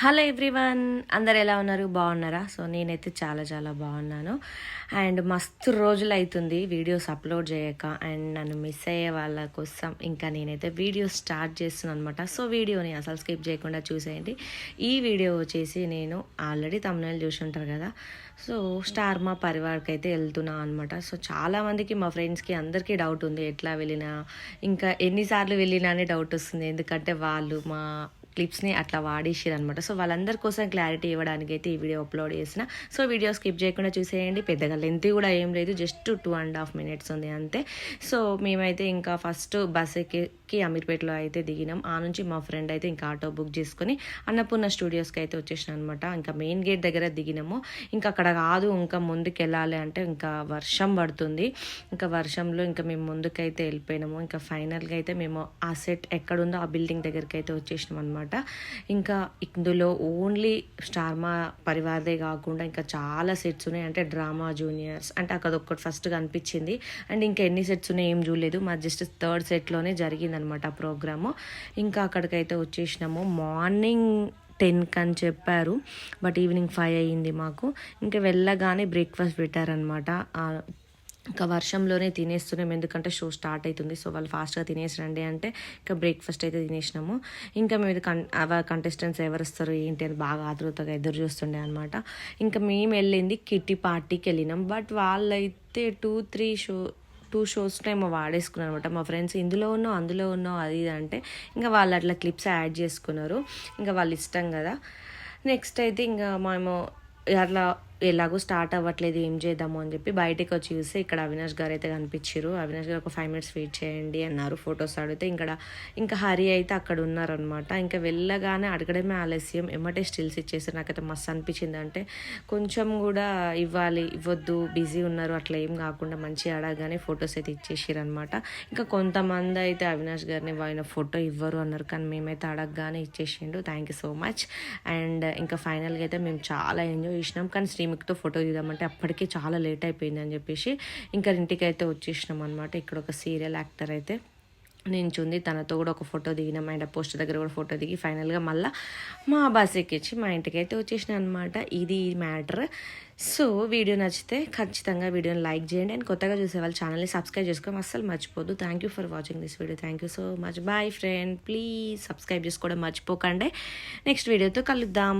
Hello everyone అందరు ఎలా ఉన్నారు? బాగున్నారా? సో నేనైతే చాలా చాలా బాగున్నాను. అండ్ మస్తు రోజులు అవుతుంది వీడియోస్ అప్లోడ్ చేయక అండ్ నన్ను మిస్ అయ్యే వాళ్ళ కోసం ఇంకా నేనైతే వీడియో స్టార్ట్ చేస్తున్నాను అనమాట సో వీడియోని అసలు స్కిప్ చేయకుండా చూసేయండి. ఈ వీడియో వచ్చేసి నేను ఆల్రెడీ తమిళనాడు చూసి ఉంటారు కదా. సో స్టార్ మా పరివార్కి అయితే వెళ్తున్నా అనమాట సో చాలామందికి మా ఫ్రెండ్స్కి అందరికీ డౌట్ ఉంది ఎట్లా వెళ్ళినా. ఇంకా ఎన్నిసార్లు వెళ్ళినా అనే డౌట్ వస్తుంది. ఎందుకంటే వాళ్ళు మా క్లిప్స్ని అట్లా వాడేసారనమాట సో వాళ్ళందరి కోసం క్లారిటీ ఇవ్వడానికి అయితే ఈ వీడియో అప్లోడ్ చేసిన. సో వీడియో స్కిప్ చేయకుండా చూసేయండి. పెద్దగా లెంత్ కూడా ఏం లేదు. Just two and half minutes ఉంది అంతే. సో మేమైతే ఇంకా ఫస్ట్ బస్ ఎక్కి అమీర్పేటలో అయితే దిగినాం. ఆ నుంచి మా ఫ్రెండ్ అయితే ఇంకా ఆటో బుక్ చేసుకొని అన్నపూర్ణ స్టూడియోస్కి అయితే వచ్చేసిన అనమాట ఇంకా మెయిన్ గేట్ దగ్గర దిగినాము. ఇంకా అక్కడ కాదు ఇంకా ముందుకు వెళ్ళాలి అంటే ఇంకా వర్షం పడుతుంది. ఇంకా వర్షంలో ఇంకా మేము ముందుకైతే వెళ్ళిపోయినాము. ఇంకా ఫైనల్గా అయితే మేము ఆ సెట్ ఎక్కడుందో ఆ బిల్డింగ్ దగ్గరికి అయితే వచ్చేసినాం అనమాట ఇంకా ఇందులో ఓన్లీ స్టార్మా పరివారదే కాకుండా ఇంకా చాలా సెట్స్ ఉన్నాయి. అంటే డ్రామా జూనియర్స్ అంటే అక్కడొక్కటి ఫస్ట్ కనిపించింది. అండ్ ఇంకా ఎన్ని సెట్స్ ఉన్నాయి ఏం చూడలేదు. మా జస్ట్ థర్డ్ సెట్లోనే జరిగిందనమాట ఆ ప్రోగ్రాము. ఇంకా అక్కడికైతే వచ్చేసినాము. మార్నింగ్ టెన్కి అని చెప్పారు. బట్ ఈవినింగ్ ఫైవ్ అయ్యింది మాకు. ఇంకా వెళ్ళగానే బ్రేక్ఫాస్ట్ పెట్టారనమాట. ఇంకా వర్షంలోనే తినేస్తున్నాం. ఎందుకంటే షో స్టార్ట్ అవుతుంది. సో వాళ్ళు ఫాస్ట్గా తినేసిరండి అంటే ఇంకా బ్రేక్ఫాస్ట్ అయితే తినేసినాము. ఇంకా మేము ఇది కన్ కంటెస్టెంట్స్ ఎవరు వస్తారు ఏంటి అని బాగా ఆతృతగా ఎదురు చూస్తుండే అనమాట ఇంకా మేము వెళ్ళింది కిట్టి పార్టీకి వెళ్ళినాం. బట్ వాళ్ళైతే టూ త్రీ షో టూ షోస్లో ఏమో వాడేసుకున్నారు అనమాట మా ఫ్రెండ్స్ ఇందులో ఉన్నో అందులో ఉన్నో అది ఇది అంటే ఇంకా వాళ్ళు అట్లా క్లిప్స్ యాడ్ చేసుకున్నారు. ఇంకా వాళ్ళు ఇష్టం కదా. నెక్స్ట్ అయితే ఇంకా మేము అట్లా ఎలాగో స్టార్ట్ అవ్వట్లేదు ఏం చేద్దాము అని చెప్పి బయటకు వచ్చి చూస్తే ఇక్కడ అవినాష్ గారు అయితే కనిపించారు అవినాష్ గారు ఒక ఫైవ్ మినిట్స్ వెయిట్ చేయండి అన్నారు. ఫొటోస్ అడిగితే ఇక్కడ ఇంకా హరి అయితే అక్కడ ఉన్నారనమాట ఇంకా వెళ్ళగానే అడగడమే ఆలస్యం. ఎమ్మటే స్టిల్స్ ఇచ్చేసారు. నాకైతే మస్తు అనిపించింది. అంటే కొంచెం కూడా ఇవ్వాలి ఇవ్వద్దు బిజీ ఉన్నారు అట్లా ఏం కాకుండా మంచిగా అడగగానే ఫొటోస్ అయితే ఇచ్చేసారనమాట ఇంకా కొంతమంది అయితే అవినాష్ గారిని ఆయన ఫోటో ఇవ్వరు అన్నారు. కానీ మేమైతే అడగగానే ఇచ్చేసిండు. Thank you so much and ఇంకా ఫైనల్గా అయితే మేము చాలా ఎంజాయ్ చేసినాం. కానీ శ్రీముఖితో ఫోటో తీద్దామంటే అప్పటికే చాలా లేట్ అయిపోయింది అని చెప్పేసి ఇంకా ఇంటికి అయితే వచ్చేసినాం అనమాట ఇక్కడ ఒక సీరియల్ యాక్టర్ అయితే నించుంది. తనతో కూడా ఒక ఫోటో దిగినాం. అండ్ పోస్ట్ దగ్గర కూడా ఫోటో దిగి ఫైనల్గా మళ్ళీ మా బస్ ఎక్కించి మా ఇంటికి అయితే వచ్చేసిన అనమాట ఇది మ్యాటర్ సో వీడియో నచ్చితే ఖచ్చితంగా వీడియోని లైక్ చేయండి. అండ్ కొత్తగా చూసే వాళ్ళు ఛానల్ని సబ్స్క్రైబ్ చేసుకోవడం అస్సలు మర్చిపోద్దు. Thank you for watching this video thank you so much bye friend please subscribe చేసుకోవడం మర్చిపోకండి. నెక్స్ట్ వీడియోతో కలుద్దాం.